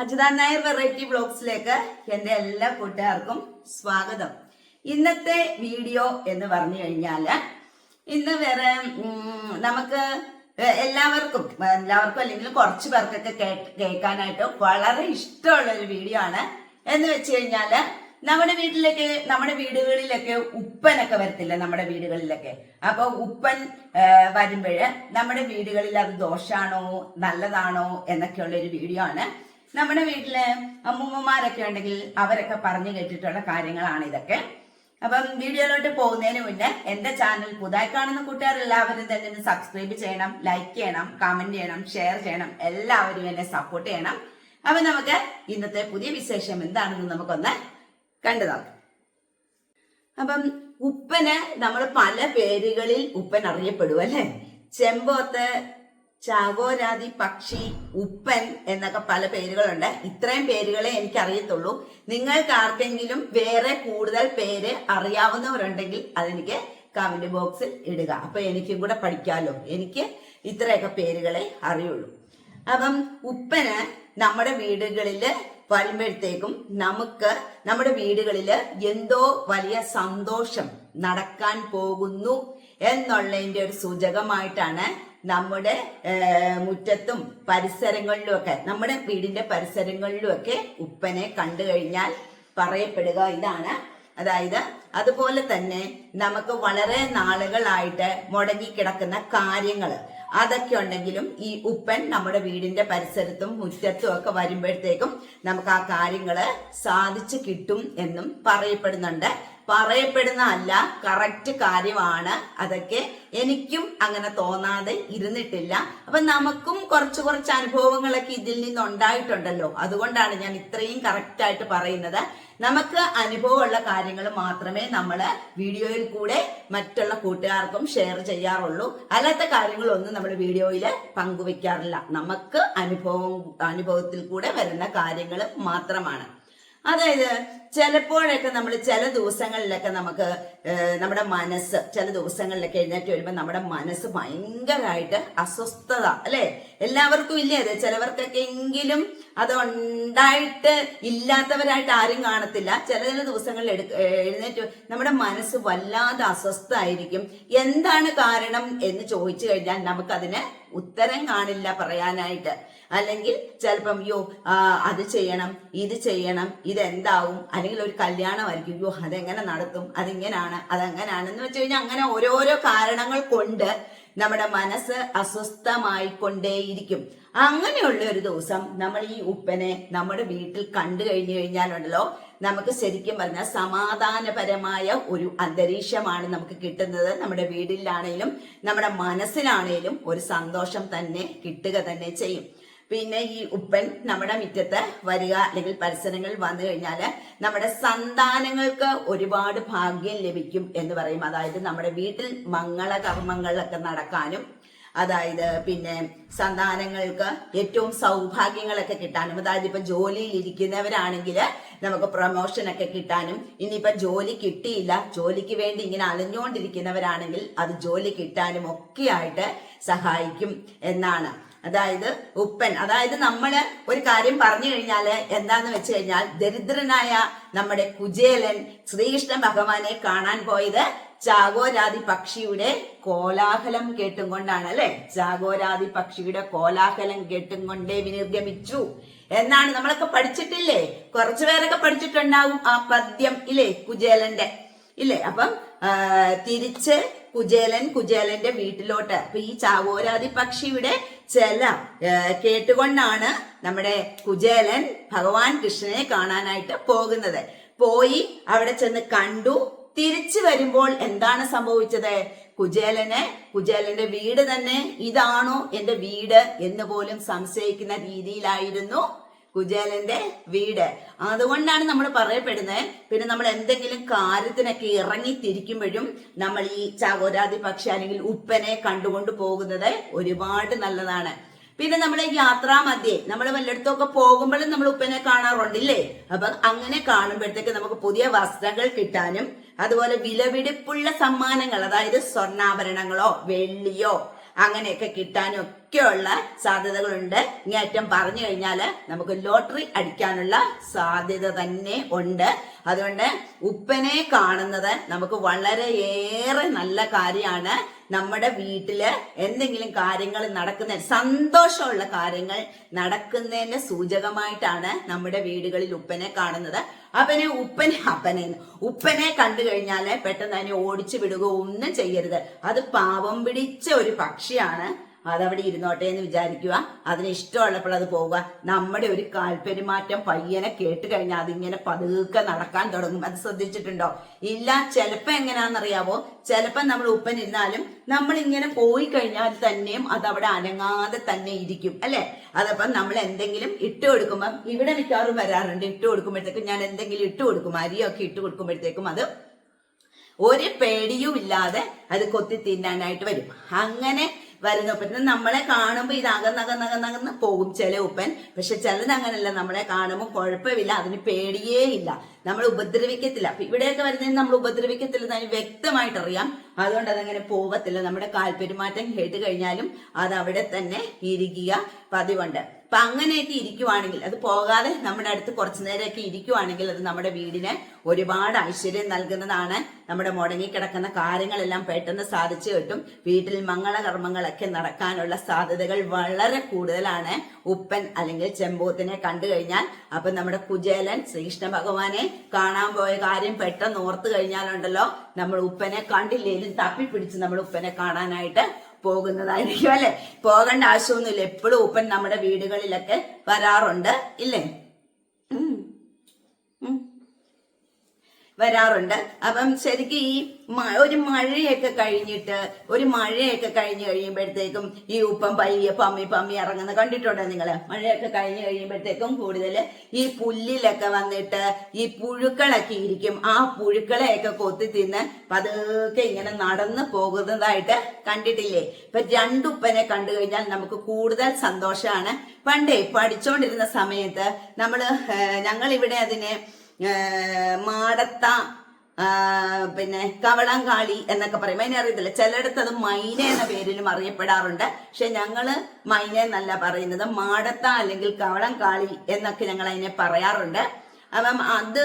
Ajitha Nair variety ബ്ലോഗ്സിലേക്ക് എന്റെ എല്ലാ കൂട്ടുകാർക്കും സ്വാഗതം. ഇന്നത്തെ വീഡിയോ എന്ന് പറഞ്ഞു കഴിഞ്ഞാൽ ഇന്ന് വേറെ നമുക്ക് എല്ലാവർക്കും എല്ലാവർക്കും അല്ലെങ്കിൽ കുറച്ച് പേർക്കൊക്കെ കേൾക്കാനായിട്ട് വളരെ ഇഷ്ടമുള്ള ഒരു വീഡിയോ ആണ്. എന്ന് വെച്ച് കഴിഞ്ഞാൽ നമ്മുടെ വീട്ടിലേക്ക് നമ്മുടെ വീടുകളിലൊക്കെ ഉപ്പനൊക്കെ വരത്തില്ല നമ്മുടെ വീടുകളിലൊക്കെ. അപ്പൊ ഉപ്പൻ വരുമ്പോഴ് നമ്മുടെ വീടുകളിൽ അത് ദോഷാണോ നല്ലതാണോ എന്നൊക്കെയുള്ള ഒരു വീഡിയോ ആണ്. നമ്മുടെ വീട്ടിൽ അമ്മൂമ്മമാരൊക്കെ ഉണ്ടെങ്കിൽ അവരൊക്കെ പറഞ്ഞു കേട്ടിട്ടുള്ള കാര്യങ്ങളാണ് ഇതൊക്കെ. അപ്പം വീഡിയോയിലോട്ട് പോകുന്നതിന് മുന്നേ എന്റെ ചാനൽ പുതുതായി കാണുന്ന കൂട്ടുകാർ എല്ലാവരും തന്നെ സബ്സ്ക്രൈബ് ചെയ്യണം ലൈക്ക് ചെയ്യണം കമന്റ് ചെയ്യണം ഷെയർ ചെയ്യണം എല്ലാവരും എന്നെ സപ്പോർട്ട് ചെയ്യണം. അപ്പൊ നമുക്ക് ഇന്നത്തെ പുതിയ വിശേഷം എന്താണെന്ന് നമുക്കൊന്ന് കണ്ടു നോക്കാം. അപ്പം ഉപ്പന് നമ്മൾ പല പേരുകളിൽ ഉപ്പൻ അറിയപ്പെടും അല്ലെ? ചെമ്പോത്ത് ചാകോരാതി പക്ഷി ഉപ്പൻ എന്നൊക്കെ പല പേരുകളുണ്ട്. ഇത്രയും പേരുകളെ എനിക്ക് അറിയത്തുള്ളൂ നിങ്ങൾക്ക് ആർക്കെങ്കിലും വേറെ കൂടുതൽ പേര് അറിയാവുന്നവരുണ്ടെങ്കിൽ അതെനിക്ക് കമന്റ് ബോക്സിൽ ഇടുക. അപ്പൊ എനിക്കും കൂടെ പഠിക്കാമല്ലോ എനിക്ക് ഇത്രയൊക്കെ പേരുകളെ അറിയുള്ളൂ. അപ്പം ഉപ്പന് നമ്മുടെ വീടുകളിൽ വരുമ്പോഴത്തേക്കും നമുക്ക് നമ്മുടെ വീടുകളിൽ എന്തോ വലിയ സന്തോഷം നടക്കാൻ പോകുന്നു എന്നുള്ളതിന്റെ ഒരു സൂചകമായിട്ടാണ് നമ്മുടെ മുറ്റത്തും പരിസരങ്ങളിലും ഒക്കെ നമ്മുടെ വീടിന്റെ പരിസരങ്ങളിലും ഒക്കെ ഉപ്പനെ കണ്ടു കഴിഞ്ഞാൽ പറയപ്പെടുക ഇതാണ്. അതായത് അതുപോലെ തന്നെ നമുക്ക് വളരെ നാളുകളായിട്ട് മുടങ്ങിക്കിടക്കുന്ന കാര്യങ്ങൾ അതൊക്കെ ഉണ്ടെങ്കിലും ഈ ഉപ്പൻ നമ്മുടെ വീടിന്റെ പരിസരത്തും മുറ്റത്തും ഒക്കെ വരുമ്പോഴത്തേക്കും നമുക്ക് ആ കാര്യങ്ങൾ സാധിച്ചു കിട്ടും എന്നും പറയപ്പെടുന്നുണ്ട്. പറയപ്പെടുന്ന അല്ല കറക്റ്റ് കാര്യമാണ്. അതൊക്കെ എനിക്കും അങ്ങനെ തോന്നാതെ ഇരുന്നിട്ടില്ല. അപ്പൊ നമുക്കും കുറച്ച് കുറച്ച് അനുഭവങ്ങളൊക്കെ ഇതിൽ നിന്ന് ഉണ്ടായിട്ടുണ്ടല്ലോ അതുകൊണ്ടാണ് ഞാൻ ഇത്രയും കറക്റ്റ് ആയിട്ട് പറയുന്നത്. നമുക്ക് അനുഭവമുള്ള കാര്യങ്ങൾ മാത്രമേ നമ്മൾ വീഡിയോയിൽ കൂടെ മറ്റുള്ള കൂട്ടുകാർക്കും ഷെയർ ചെയ്യാറുള്ളൂ. അല്ലാത്ത കാര്യങ്ങളൊന്നും നമ്മൾ വീഡിയോയിൽ പങ്കുവെക്കാറില്ല. നമുക്ക് അനുഭവം അനുഭവത്തിൽ കൂടെ വരുന്ന കാര്യങ്ങൾ മാത്രമാണ്. അതായത് ചിലപ്പോഴൊക്കെ നമ്മൾ ചില ദിവസങ്ങളിലൊക്കെ നമുക്ക് നമ്മുടെ മനസ്സ് ചില ദിവസങ്ങളിലൊക്കെ എഴുന്നേറ്റ് വരുമ്പോൾ നമ്മുടെ മനസ്സ് ഭയങ്കരമായിട്ട് അസ്വസ്ഥത അല്ലേ? എല്ലാവർക്കും ഇല്ലേ അത്? ചിലവർക്കൊക്കെ എങ്കിലും അത് ഉണ്ടായിട്ട് ഇല്ലാത്തവരായിട്ട് ആരും കാണത്തില്ല. ചില ചില ദിവസങ്ങളിൽ എടുക്ക എഴുന്നേറ്റ് നമ്മുടെ മനസ്സ് വല്ലാതെ അസ്വസ്ഥമായിരിക്കും എന്താണ് കാരണം എന്ന് ചോദിച്ചു കഴിഞ്ഞാൽ നമുക്കതിന് ഉത്തരം കാണില്ല പറയാനായിട്ട്. അല്ലെങ്കിൽ ചിലപ്പം യോ അത് ചെയ്യണം ഇത് ചെയ്യണം ഇതെന്താവും അല്ലെങ്കിൽ ഒരു കല്യാണമായിരിക്കും. യോ അതെങ്ങനെ നടത്തും അതിങ്ങനാണ്? അതെങ്ങനെയാണ് എന്ന് വെച്ച് കഴിഞ്ഞാൽ അങ്ങനെ ഓരോരോ കാരണങ്ങൾ കൊണ്ട് നമ്മുടെ മനസ്സ് അസ്വസ്ഥമായിക്കൊണ്ടേയിരിക്കും. അങ്ങനെയുള്ള ഒരു ദിവസം നമ്മൾ ഈ ഉപ്പനെ നമ്മുടെ വീട്ടിൽ കണ്ടു കഴിഞ്ഞു കഴിഞ്ഞാലുണ്ടല്ലോ നമുക്ക് ശരിക്കും പറഞ്ഞാൽ സമാധാനപരമായ ഒരു അന്തരീക്ഷമാണ് നമുക്ക് കിട്ടുന്നത്. നമ്മുടെ വീടിലാണേലും നമ്മുടെ മനസ്സിലാണേലും ഒരു സന്തോഷം തന്നെ കിട്ടുക തന്നെ ചെയ്യും. പിന്നെ ഈ ഉപ്പൻ നമ്മുടെ മുറ്റത്ത് വരിക അല്ലെങ്കിൽ പരിസരങ്ങൾ വന്നു കഴിഞ്ഞാൽ നമ്മുടെ സന്താനങ്ങൾക്ക് ഒരുപാട് ഭാഗ്യം ലഭിക്കും എന്ന് പറയും. അതായത് നമ്മുടെ വീട്ടിൽ മംഗള കർമ്മങ്ങളിലൊക്കെ നടക്കാനും അതായത് പിന്നെ സന്താനങ്ങൾക്ക് ഏറ്റവും സൗഭാഗ്യങ്ങളൊക്കെ കിട്ടാനും അതായത് ഇപ്പൊ ജോലിയിൽ ഇരിക്കുന്നവരാണെങ്കിൽ നമുക്ക് പ്രൊമോഷൻ ഒക്കെ കിട്ടാനും ഇനിയിപ്പൊ ജോലി കിട്ടിയില്ല ജോലിക്ക് വേണ്ടി ഇങ്ങനെ അലഞ്ഞുകൊണ്ടിരിക്കുന്നവരാണെങ്കിൽ അത് ജോലി കിട്ടാനും ഒക്കെ ആയിട്ട് സഹായിക്കും എന്നാണ്. അതായത് ഉപ്പൻ. അതായത് നമ്മൾ ഒരു കാര്യം പറഞ്ഞു കഴിഞ്ഞാൽ എന്താന്ന് വെച്ച് കഴിഞ്ഞാൽ ദരിദ്രനായ നമ്മുടെ കുചേലൻ ശ്രീകൃഷ്ണ ഭഗവാനെ കാണാൻ പോയത് ചാഗോരാതി പക്ഷിയുടെ കോലാഹലം കേട്ടും കൊണ്ടാണ് അല്ലെ? ചാഗോരാതി പക്ഷിയുടെ കോലാഹലം കേട്ടും കൊണ്ടേ വിനിർഗമിച്ചു. എന്നാണ് നമ്മളൊക്കെ പഠിച്ചിട്ടില്ലേ? കുറച്ചു പേരൊക്കെ പഠിച്ചിട്ടുണ്ടാവും ആ പദ്യം ഇല്ലേ? കുചേലന്റെ. ഇല്ലേ? അപ്പം തിരിച്ച് കുചേലൻ കുജേലന്റെ വീട്ടിലോട്ട്. അപ്പൊ ഈ ചാവോരാതി പക്ഷിയുടെ ചെല കേട്ടുകൊണ്ടാണ് നമ്മുടെ കുജേലൻ ഭഗവാൻ കൃഷ്ണനെ കാണാനായിട്ട് പോകുന്നത്. പോയി അവിടെ ചെന്ന് കണ്ടു. തിരിച്ചു വരുമ്പോൾ എന്താണ് സംഭവിച്ചത്? കുജേലനെ കുജേലന്റെ വീട് തന്നെ ഇതാണോ? എന്റെ വീട് എന്ന് പോലും സംശയിക്കുന്ന രീതിയിലായിരുന്നു. കുചേലന്റെ വീട്. അതുകൊണ്ടാണ് നമ്മൾ പറയപ്പെടുന്നത്. പിന്നെ നമ്മൾ എന്തെങ്കിലും കാര്യത്തിനൊക്കെ ഇറങ്ങി തിരിക്കുമ്പോഴും നമ്മൾ ഈ ചകോരാതി പക്ഷി അല്ലെങ്കിൽ ഉപ്പനെ കണ്ടുകൊണ്ട് പോകുന്നത് ഒരുപാട് നല്ലതാണ്. പിന്നെ നമ്മൾ യാത്രാമധ്യേ നമ്മൾ വല്ലയിടത്തൊക്കെ പോകുമ്പോഴും നമ്മൾ ഉപ്പനെ കാണാറുണ്ടില്ലേ? അപ്പൊ അങ്ങനെ കാണുമ്പോഴത്തേക്ക് നമുക്ക് പുതിയ വസ്ത്രങ്ങൾ കിട്ടാനും അതുപോലെ വിലപിടിപ്പുള്ള സമ്മാനങ്ങൾ അതായത് സ്വർണാഭരണങ്ങളോ വെള്ളിയോ അങ്ങനെയൊക്കെ കിട്ടാനും ഒക്കെയുള്ള സാധ്യതകളുണ്ട്. ഇങ്ങേറ്റം പറഞ്ഞു കഴിഞ്ഞാൽ നമുക്ക് ലോട്ടറി അടിക്കാനുള്ള സാധ്യത തന്നെ ഉണ്ട്. അതുകൊണ്ട് ഉപ്പനെ കാണുന്നത് നമുക്ക് വളരെയേറെ നല്ല കാര്യമാണ്. നമ്മുടെ വീട്ടിൽ എന്തെങ്കിലും കാര്യങ്ങൾ നടക്കുന്ന സന്തോഷമുള്ള കാര്യങ്ങൾ നടക്കുന്നതിന്റെ സൂചകമായിട്ടാണ് നമ്മുടെ വീടുകളിൽ ഉപ്പനെ കാണുന്നത്. അവനെ ഉപ്പനെ അപ്പനെ. ഉപ്പനെ കണ്ടു കഴിഞ്ഞാൽ പെട്ടെന്ന് അതിനെ ഓടിച്ചു വിടുക ഒന്നും ചെയ്യരുത്. അത് പാവം പിടിച്ച ഒരു പക്ഷിയാണ്. അതവിടെ ഇരുന്നോട്ടെ എന്ന് വിചാരിക്കുക അതിന് ഇഷ്ടമുള്ളപ്പോൾ അത് പോവുക. നമ്മുടെ ഒരു കാൽപ്പെരുമാറ്റം പയ്യനെ കേട്ട് കഴിഞ്ഞാൽ അതിങ്ങനെ പതുക്കെ നടക്കാൻ തുടങ്ങും. അത് ശ്രദ്ധിച്ചിട്ടുണ്ടോ? ഇല്ല ചിലപ്പോ എങ്ങനെയാണെന്നറിയാവോ ചിലപ്പോ നമ്മൾ ഉപ്പനിരുന്നാലും നമ്മൾ ഇങ്ങനെ പോയി കഴിഞ്ഞാൽ തന്നെയും അത് അവിടെ അനങ്ങാതെ തന്നെ ഇരിക്കും അല്ലെ? അതപ്പം നമ്മൾ എന്തെങ്കിലും ഇട്ട് കൊടുക്കുമ്പം ഇവിടെ മിക്കവാറും വരാറുണ്ട് ഇട്ട് കൊടുക്കുമ്പോഴത്തേക്കും ഞാൻ എന്തെങ്കിലും ഇട്ട് കൊടുക്കും അരിയൊക്കെ ഇട്ട് കൊടുക്കുമ്പോഴത്തേക്കും അത് ഒരു പേടിയും ഇല്ലാതെ അത് കൊത്തി തിന്നാനായിട്ട് വരും. അങ്ങനെ വരുന്ന. ഉപ്പൻ നമ്മളെ കാണുമ്പോൾ ഇത് അകന്നകന്നകന്നകന്ന് പോകും ചില ഉപ്പൻ. പക്ഷെ ചിലത് നമ്മളെ കാണുമ്പോൾ കുഴപ്പമില്ല. അതിന് പേടിയേ ഇല്ല. നമ്മൾ ഉപദ്രവിക്കത്തില്ല. അപ്പൊ ഇവിടെയൊക്കെ വരുന്നതിന് നമ്മൾ ഉപദ്രവിക്കത്തില്ല വ്യക്തമായിട്ട് അറിയാം അതുകൊണ്ട് അതങ്ങനെ പോകത്തില്ല നമ്മുടെ കാൽപെരുമാറ്റം കേട്ട് കഴിഞ്ഞാലും അത് അവിടെ തന്നെ ഇരിക്കുക പതിവുണ്ട്. അപ്പൊ അങ്ങനെയൊക്കെ ഇരിക്കുവാണെങ്കിൽ അത് പോകാതെ നമ്മുടെ അടുത്ത് കുറച്ചു നേരമൊക്കെ ഇരിക്കുവാണെങ്കിൽ അത് നമ്മുടെ വീടിന് ഒരുപാട് ഐശ്വര്യം നൽകുന്നതാണ്. നമ്മുടെ മുടങ്ങിക്കിടക്കുന്ന കാര്യങ്ങളെല്ലാം പെട്ടെന്ന് സാധിച്ചു കിട്ടും. വീട്ടിൽ മംഗളകർമ്മങ്ങളൊക്കെ നടക്കാനുള്ള സാധ്യതകൾ വളരെ കൂടുതലാണ്. ഉപ്പൻ അല്ലെങ്കിൽ ചെമ്പോത്തിനെ കണ്ടു കഴിഞ്ഞാൽ അപ്പൊ നമ്മുടെ കുജേലൻ ശ്രീകൃഷ്ണ ഭഗവാനെ കാണാൻ പോയ കാര്യം പെട്ടെന്ന് ഓർത്തു കഴിഞ്ഞാലുണ്ടല്ലോ നമ്മൾ ഉപ്പനെ കണ്ടില്ലേലും തപ്പിപ്പിടിച്ച് നമ്മൾ ഉപ്പനെ കാണാനായിട്ട് പോകുന്നതായിരിക്കും അല്ലെ? പോകേണ്ട ആവശ്യമൊന്നുമില്ല. എപ്പോഴും ഉപ്പൻ നമ്മുടെ വീടുകളിലൊക്കെ വരാറുണ്ട് ഇല്ലേ? വരാറുണ്ട്. അപ്പം ശരിക്കും ഈ ഒരു മഴയൊക്കെ കഴിഞ്ഞിട്ട് ഒരു മഴയൊക്കെ കഴിഞ്ഞ് കഴിയുമ്പോഴത്തേക്കും ഈ ഉപ്പം പയ്യെ പമ്മി പമ്മി ഇറങ്ങുന്ന കണ്ടിട്ടുണ്ടോ നിങ്ങൾ? മഴയൊക്കെ കഴിഞ്ഞ് കഴിയുമ്പോഴത്തേക്കും കൂടുതൽ ഈ പുല്ലിലൊക്കെ വന്നിട്ട് ഈ പുഴുക്കളൊക്കെ ഇരിക്കും. ആ പുഴുക്കളെയൊക്കെ കൊത്തി തിന്ന് പതുക്കെ ഇങ്ങനെ നടന്നു പോകുന്നതായിട്ട് കണ്ടിട്ടില്ലേ? ഇപ്പൊ രണ്ടുപ്പനെ കണ്ടു കഴിഞ്ഞാൽ നമുക്ക് കൂടുതൽ സന്തോഷമാണ് പണ്ടേ പഠിച്ചുകൊണ്ടിരുന്ന സമയത്ത് നമ്മൾ ഞങ്ങൾ ഇവിടെ അതിനെ മാടത്ത പിന്നെ കവളങ്കാളി എന്നൊക്കെ പറയും. അതിനെ അറിയത്തില്ല. ചിലയിടത്ത് അത് മൈന എന്ന പേരിലും അറിയപ്പെടാറുണ്ട്. പക്ഷെ ഞങ്ങൾ മൈന എന്നല്ല പറയുന്നത്. മാടത്ത അല്ലെങ്കിൽ കവളങ്കാളി എന്നൊക്കെ ഞങ്ങൾ അതിനെ പറയാറുണ്ട്. അപ്പം അത്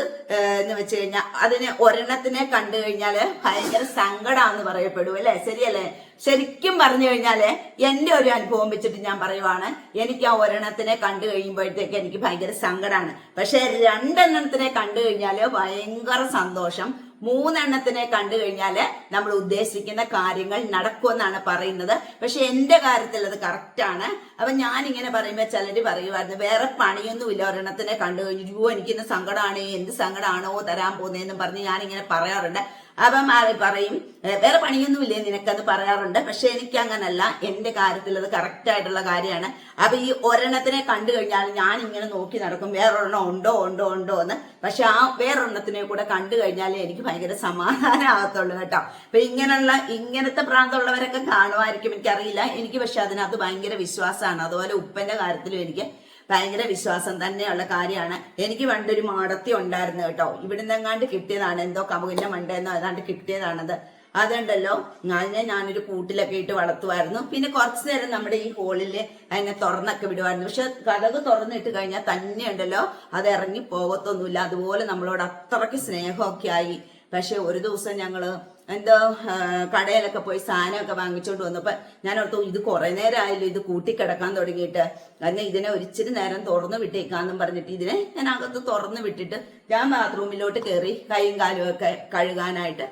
എന്ന് വെച്ച് കഴിഞ്ഞാൽ അതിന് ഒരെണ്ണത്തിനെ കണ്ടു കഴിഞ്ഞാൽ ഭയങ്കര സങ്കടമാന്ന് പറയപ്പെടും അല്ലെ? ശരിയല്ലേ? ശരിക്കും പറഞ്ഞു കഴിഞ്ഞാൽ എന്റെ ഒരു അനുഭവം വെച്ചിട്ട് ഞാൻ പറയുവാണ് എനിക്ക് ആ ഒരെണ്ണത്തിനെ കണ്ടു കഴിയുമ്പോഴത്തേക്ക് എനിക്ക് ഭയങ്കര സങ്കടമാണ് പക്ഷെ രണ്ടെണ്ണത്തിനെ കണ്ടു കഴിഞ്ഞാൽ ഭയങ്കര സന്തോഷം മൂന്നെണ്ണത്തിനെ കണ്ടു കഴിഞ്ഞാൽ നമ്മൾ ഉദ്ദേശിക്കുന്ന കാര്യങ്ങൾ നടക്കുമെന്നാണ് പറയുന്നത്. പക്ഷെ എന്റെ കാര്യത്തിൽ അത് കറക്റ്റാണ് അപ്പൊ ഞാൻ ഇങ്ങനെ പറയുമ്പോ ചിലര് പറയുമായിരുന്നു വേറെ പണിയൊന്നുമില്ല ഒരെണ്ണത്തിനെ കണ്ടു കഴിഞ്ഞു. "അയ്യോ, എനിക്കിന്ന് സങ്കടമാണ് എന്ത് സങ്കടമാണോ തരാൻ പോകുന്നതെന്നും പറഞ്ഞ് ഞാൻ ഇങ്ങനെ പറയാറുണ്ട്. അപ്പം പറയും വേറെ പണിയൊന്നുമില്ലേ? നിനക്കത് പറയാറുണ്ട്. പക്ഷെ എനിക്ക് അങ്ങനല്ല എന്റെ കാര്യത്തിൽ അത് കറക്റ്റ് ആയിട്ടുള്ള കാര്യമാണ്. അപ്പൊ ഈ ഒരെണ്ണത്തിനെ കണ്ടു കഴിഞ്ഞാൽ ഞാൻ ഇങ്ങനെ നോക്കി നടക്കും. വേറൊരെണ്ണം ഉണ്ടോ ഉണ്ടോ ഉണ്ടോ എന്ന്. പക്ഷെ ആ വേറൊരെണ്ണത്തിനെ കൂടെ കണ്ടു കഴിഞ്ഞാൽ എനിക്ക് ഭയങ്കര സമാധാനമാകത്തുള്ളൂ കേട്ടോ. അപ്പൊ ഇങ്ങനെയുള്ള ഇങ്ങനത്തെ പ്രാന്തമുള്ളവരൊക്കെ കാണുമായിരിക്കും. എനിക്കറിയില്ല. എനിക്ക് പക്ഷെ അതിനകത്ത് ഭയങ്കര വിശ്വാസമാണ്. അതുപോലെ ഉപ്പന്റെ കാര്യത്തിലും എനിക്ക് ഭയങ്കര വിശ്വാസം തന്നെയുള്ള കാര്യമാണ്. എനിക്ക് പണ്ടൊരു മാടത്തി ഉണ്ടായിരുന്നു കേട്ടോ. ഇവിടുന്ന് എങ്ങാണ്ട് കിട്ടിയതാണ്. എന്തോ കമുകിന്റെ മണ്ടെന്നോ ഏതാണ്ട് കിട്ടിയതാണത്. അതുണ്ടല്ലോ. അതിനെ ഞാനൊരു കൂട്ടിലൊക്കെ ഇട്ട് വളർത്തുമായിരുന്നു. പിന്നെ കുറച്ചു നേരം നമ്മുടെ ഈ ഹോളിൽ അതിനെ തുറന്നൊക്കെ വിടുമായിരുന്നു. പക്ഷെ കഥക് തുറന്നിട്ട് കഴിഞ്ഞാൽ തന്നെ ഉണ്ടല്ലോ. അത് ഇറങ്ങി പോകത്തൊന്നുമില്ല. അതുപോലെ നമ്മളോട് അത്രയ്ക്ക് സ്നേഹമൊക്കെ ആയി. പക്ഷെ ഒരു ദിവസം ഞങ്ങൾ എന്തോ കടയിലൊക്കെ പോയി സാധനമൊക്കെ വാങ്ങിച്ചോണ്ട് വന്നപ്പോ ഞാൻ ഓർത്തു ഇത് കുറെ നേരമായല്ലോ ഇത് കൂട്ടിക്കിടക്കാൻ തുടങ്ങിയിട്ട്. കാരണം ഇതിനെ ഒരിച്ചിരി നേരം തുറന്നു വിട്ടേക്കാന്നും പറഞ്ഞിട്ട് ഇതിനെ ഞാൻ അകത്ത് തുറന്നു വിട്ടിട്ട് ഞാൻ ബാത്റൂമിലോട്ട് കയറി കൈയും കാലും ഒക്കെ കഴുകാനായിട്ട്.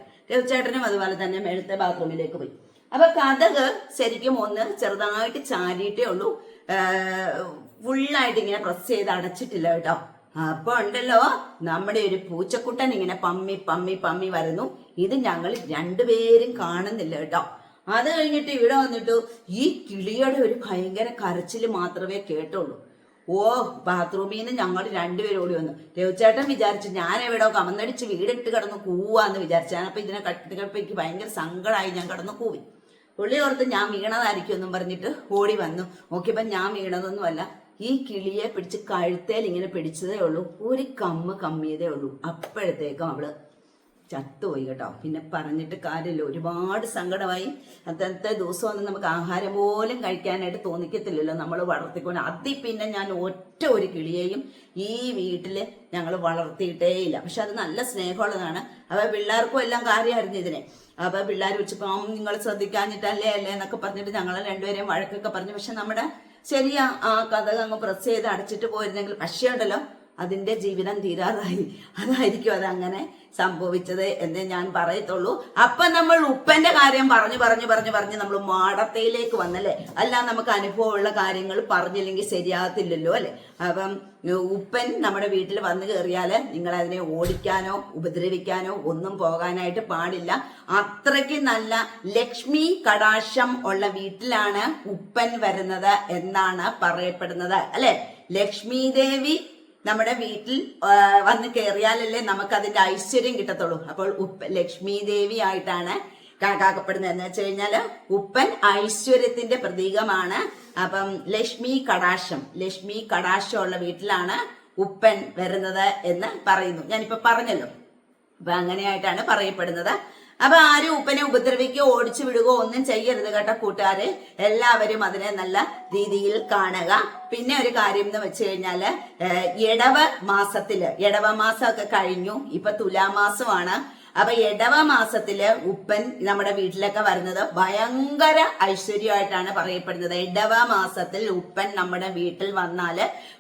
ചേട്ടനും അതുപോലെ തന്നെ മേളത്തെ ബാത്റൂമിലേക്ക് പോയി. അപ്പൊ കഥക് ശരിക്കും ഒന്ന് ചെറുതായിട്ട് ചാരിയിട്ടേ ഉള്ളൂ. ഫുള്ളായിട്ട് ഇങ്ങനെ പ്രസ് ചെയ്ത് അടച്ചിട്ടില്ല കേട്ടോ. അപ്പൊ ഉണ്ടല്ലോ നമ്മുടെ ഒരു പൂച്ചക്കുട്ടൻ ഇങ്ങനെ പമ്മി പമ്മി പമ്മി വരുന്നു. ഇത് ഞങ്ങൾ രണ്ടുപേരും കാണുന്നില്ല കേട്ടോ. അത് കഴിഞ്ഞിട്ട് ഇവിടെ വന്നിട്ട് ഈ കിളിയുടെ ഒരു ഭയങ്കര കരച്ചിൽ മാത്രമേ കേട്ടുള്ളൂ. ഓ ബാത്റൂമിൽ നിന്ന് ഞങ്ങൾ രണ്ടുപേരും ഓടി വന്നു. രവിചേട്ടൻ വിചാരിച്ചു ഞാൻ എവിടെയോ കമന്നടിച്ച് വീടിട്ട് കിടന്ന് കൂവാന്ന് വിചാരിച്ചു. ഞാനപ്പോ ഇതിനെ കട്ടിക്കപ്പോ എനിക്ക് ഭയങ്കര സങ്കടമായി ഞാൻ കിടന്ന് കൂവി. പുള്ളി ഓർത്ത് ഞാൻ വീണതായിരിക്കും എന്നും പറഞ്ഞിട്ട് ഓടി വന്നു. നോക്കിയപ്പോ ഞാൻ വീണതൊന്നുമല്ല ഈ കിളിയെ പിടിച്ച് കഴുത്തേൽ ഇങ്ങനെ പിടിച്ചതേ ഉള്ളൂ. ഒരു കമ്മ് കമ്മിയതേ ഉള്ളൂ. അപ്പോഴത്തേക്കും അവൾ ചത്തുപോയി കേട്ടോ. പിന്നെ പറഞ്ഞിട്ട് കാര്യമില്ല. ഒരുപാട് സങ്കടമായി. അന്നത്തെ ദിവസമൊന്നും നമുക്ക് ആഹാരം പോലും കഴിക്കാനായിട്ട് തോന്നിക്കത്തില്ലല്ലോ നമ്മൾ വളർത്തിക്കൊണ്ട്. അതിൽ പിന്നെ ഞാൻ ഒറ്റ ഒരു കിളിയെയും ഈ വീട്ടിൽ ഞങ്ങൾ വളർത്തിയിട്ടേയില്ല പക്ഷെ അത് നല്ല സ്നേഹമുള്ളതാണ്. അപ്പോൾ പിള്ളേർക്കും എല്ലാം കാര്യമായിരുന്നു ഇതിനെ. അപ്പോൾ പിള്ളേർ വെച്ചപ്പോൾ നിങ്ങൾ ശ്രദ്ധിക്കാഞ്ഞിട്ടല്ലേ അല്ലേ എന്നൊക്കെ പറഞ്ഞിട്ട് ഞങ്ങൾ രണ്ടുപേരെയും വഴക്കൊക്കെ പറഞ്ഞു. പക്ഷെ നമ്മുടെ ശരിയാ ആ കഥ അങ്ങ് പ്രസ് ചെയ്ത് അടച്ചിട്ട് പോയിരുന്നെങ്കിൽ പക്ഷേ ഉണ്ടല്ലോ അതിന്റെ ജീവിതം തീരാറായി. അതായിരിക്കും അതങ്ങനെ സംഭവിച്ചത് എന്നേ ഞാൻ പറയത്തുള്ളൂ. അപ്പൊ നമ്മൾ ഉപ്പന്റെ കാര്യം പറഞ്ഞു പറഞ്ഞു പറഞ്ഞു പറഞ്ഞ് നമ്മൾ മാടത്തയിലേക്ക് വന്നല്ലേ? അല്ല നമുക്ക് അനുഭവമുള്ള കാര്യങ്ങൾ പറഞ്ഞില്ലെങ്കിൽ ശരിയാകത്തില്ലല്ലോ അല്ലെ? അപ്പം ഉപ്പൻ നമ്മുടെ വീട്ടിൽ വന്നു കയറിയാൽ നിങ്ങൾ അതിനെ ഓടിക്കാനോ ഉപദ്രവിക്കാനോ ഒന്നും പോകാനായിട്ട് പാടില്ല. അത്രയ്ക്ക് നല്ല ലക്ഷ്മി കടാക്ഷം ഉള്ള വീട്ടിലാണ് ഉപ്പൻ വരുന്നത് എന്നാണ് പറയപ്പെടുന്നത് അല്ലെ? ലക്ഷ്മി ദേവി നമ്മുടെ വീട്ടിൽ വന്ന് കയറിയാലല്ലേ നമുക്ക് അതിന്റെ ഐശ്വര്യം കിട്ടത്തുള്ളൂ. അപ്പോൾ ഉപ്പ ലക്ഷ്മി ദേവി ആയിട്ടാണ് കണക്കാക്കപ്പെടുന്നത് എന്ന് വെച്ച് കഴിഞ്ഞാൽ ഉപ്പൻ ഐശ്വര്യത്തിന്റെ പ്രതീകമാണ്. അപ്പം ലക്ഷ്മി കടാക്ഷം ലക്ഷ്മി കടാക്ഷം ഉള്ള വീട്ടിലാണ് ഉപ്പൻ വരുന്നത് എന്ന് പറയുന്നു. ഞാനിപ്പോ പറഞ്ഞല്ലോ. അപ്പൊ അങ്ങനെയായിട്ടാണ് പറയപ്പെടുന്നത്. അപ്പൊ ആരും ഉപ്പനെ ഉപദ്രവിക്കുകയോ ഓടിച്ചു വിടുകയോ ഒന്നും ചെയ്യരുത് കേട്ടോ കൂട്ടുകാരെ. എല്ലാവരും അതിനെ നല്ല രീതിയിൽ കാണുക. പിന്നെ ഒരു കാര്യം എന്ന് വെച്ച് കഴിഞ്ഞാൽ ഇടവ മാസത്തിൽ ഇടവ മാസമൊക്കെ കഴിഞ്ഞു. ഇപ്പൊ തുലാമാസമാണ്. അപ്പൊ ഇടവ മാസത്തിൽ ഉപ്പൻ നമ്മുടെ വീട്ടിലൊക്കെ വരുന്നത് ഭയങ്കര ഐശ്വര്യമായിട്ടാണ് പറയപ്പെടുന്നത്. ഇടവ മാസത്തിൽ ഉപ്പൻ നമ്മുടെ വീട്ടിൽ വന്നാൽ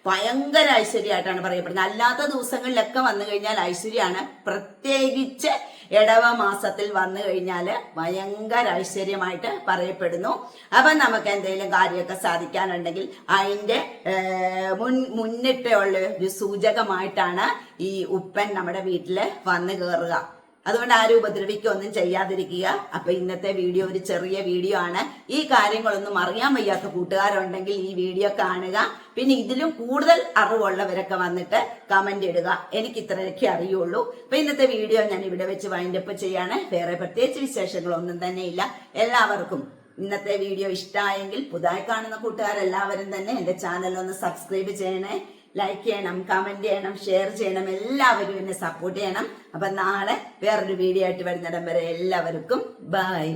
ഭയങ്കര ഐശ്വര്യമായിട്ടാണ് പറയപ്പെടുന്നത്. അല്ലാത്ത ദിവസങ്ങളിലൊക്കെ വന്നു കഴിഞ്ഞാൽ ഐശ്വര്യമാണ്. പ്രത്യേകിച്ച് ഇടവ മാസത്തിൽ വന്നു കഴിഞ്ഞാൽ ഭയങ്കര ഐശ്വര്യമായിട്ട് പറയപ്പെടുന്നു. അപ്പൊ നമുക്ക് എന്തെങ്കിലും കാര്യമൊക്കെ സാധിക്കാനുണ്ടെങ്കിൽ അതിന്റെ മുൻ മുന്നിട്ടുള്ള ഒരു സൂചകമായിട്ടാണ് ഈ ഉപ്പൻ നമ്മുടെ വീട്ടിൽ വന്നു കയറുക അതുകൊണ്ട് ആരും ഉപദ്രവിക്കുക ഒന്നും ചെയ്യാതിരിക്കുക. അപ്പൊ ഇന്നത്തെ വീഡിയോ ഒരു ചെറിയ വീഡിയോ ആണ്. ഈ കാര്യങ്ങളൊന്നും അറിയാൻ വയ്യാത്ത കൂട്ടുകാരുണ്ടെങ്കിൽ ഈ വീഡിയോ കാണുക. പിന്നെ ഇതിലും കൂടുതൽ അറിവുള്ളവരൊക്കെ വന്നിട്ട് കമന്റ് ഇടുക. എനിക്ക് ഇത്രയൊക്കെ അറിയുള്ളൂ. അപ്പൊ ഇന്നത്തെ വീഡിയോ ഞാൻ ഇവിടെ വെച്ച് വൈൻഡപ്പ് ചെയ്യാണ്. വേറെ പ്രത്യേകിച്ച് വിശേഷങ്ങളൊന്നും തന്നെ ഇല്ല. എല്ലാവർക്കും ഇന്നത്തെ വീഡിയോ ഇഷ്ടമായെങ്കിൽ പുതുതായി കാണുന്ന കൂട്ടുകാരെല്ലാവരും തന്നെ എന്റെ ചാനൽ ഒന്ന് സബ്സ്ക്രൈബ് ചെയ്യണേ. ലൈക്ക് ചെയ്യണം കമന്റ് ചെയ്യണം ഷെയർ ചെയ്യണം എല്ലാവരും എന്നെ സപ്പോർട്ട് ചെയ്യണം. അപ്പൊ നാളെ വേറൊരു വീഡിയോ ആയിട്ട് വരുന്നിടം വരെ എല്ലാവർക്കും ബൈ